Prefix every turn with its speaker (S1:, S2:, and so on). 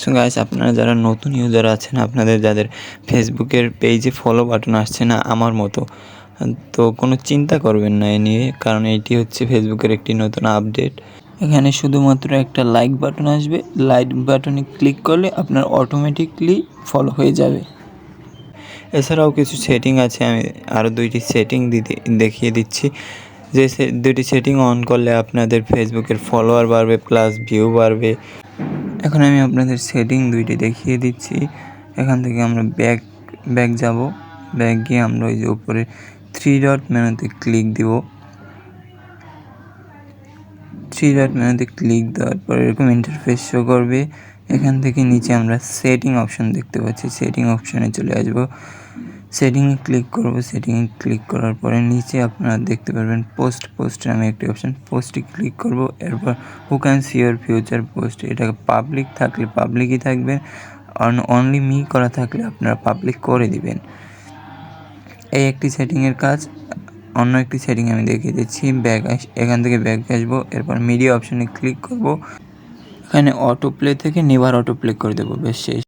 S1: So guys আপনারা যারা নতুন ইউজার আছেন, আপনাদের যাদের ফেসবুকের পেজে ফলো বাটন আসছে না আমার মতো, তো কোনো চিন্তা করবেন না এ নিয়ে, কারণ এটি হচ্ছে ফেসবুকের একটি নতুন আপডেট এখানে শুধুমাত্র একটা লাইক বাটন আসবে লাইক বাটনে ক্লিক করলে আপনার অটোমেটিকলি ফলো হয়ে যাবে। এছাড়াও কিছু সেটিং আছে, আমি আরও দুইটি সেটিং দিতে, দেখিয়ে দিচ্ছি। যে দুইটি সেটিং অন করলে আপনাদের ফেসবুকের ফলোয়ার বাড়বে প্লাস ভিউ বাড়বে। এখন আমি আপনাদের সেটিং দুইটি দেখিয়ে দিচ্ছি। এখান থেকে আমরা ব্যাক ব্যাক যাব। ব্যাক গিয়ে আমরা ওই যে উপরে থ্রি ডট মেনুতে ক্লিক দিব। থ্রি ডট মেনুতে ক্লিক দেওয়ার পর এরকম ইন্টারফেস শো করবে। এখান থেকে নিচে আমরা সেটিং অপশন দেখতে পাচ্ছি। সেটিং অপশনে চলে আসব। সেটিংয়ে ক্লিক করব। সেটিংয়ে ক্লিক করার পরে নিচে আপনারা দেখতে পারবেন পোস্ট পোস্ট নামে একটি অপশন পোস্টে ক্লিক করব। এরপর who can see future post এটা পাবলিক থাকলে পাবলিকই থাকবে। অনলি মি করা থাকলে আপনারা পাবলিক করে দিবেন। এই একটি সেটিংয়ের কাজ। অন্য একটি সেটিং আমি দেখিয়ে দিচ্ছি। ব্যাগ এখান থেকে ব্যাগ আসব। এরপর মিডিয়া অপশনে ক্লিক করব। এখানে অটো প্লে থেকে নেভার অটো প্লে করে দেবো বেশ শেষ।